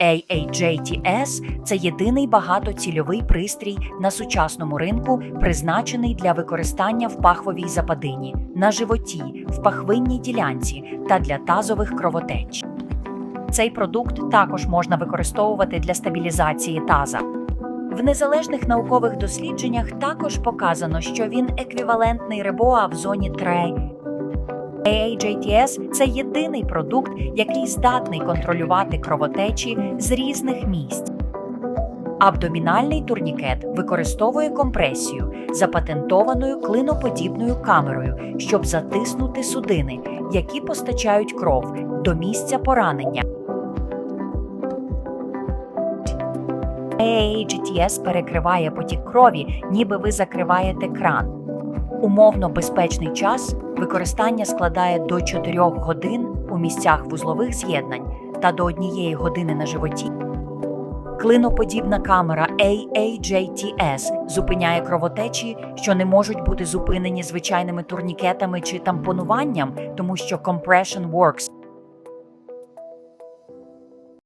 AAJTS – це єдиний багатоцільовий пристрій на сучасному ринку, призначений для використання в пахвовій западині, на животі, в пахвинній ділянці та для тазових кровотеч. Цей продукт також можна використовувати для стабілізації таза. В незалежних наукових дослідженнях також показано, що він еквівалентний ребоа в зоні трей. AAJTS – це єдиний продукт, який здатний контролювати кровотечі з різних місць. Абдомінальний турнікет використовує компресію запатентованою клиноподібною камерою, щоб затиснути судини, які постачають кров до місця поранення. AAGTS перекриває потік крові, ніби ви закриваєте кран. Умовно безпечний час використання складає до 4 годин у місцях вузлових з'єднань та до 1 години на животі. Клиноподібна камера AAJTS зупиняє кровотечі, що не можуть бути зупинені звичайними турнікетами чи тампонуванням, тому що Compression Works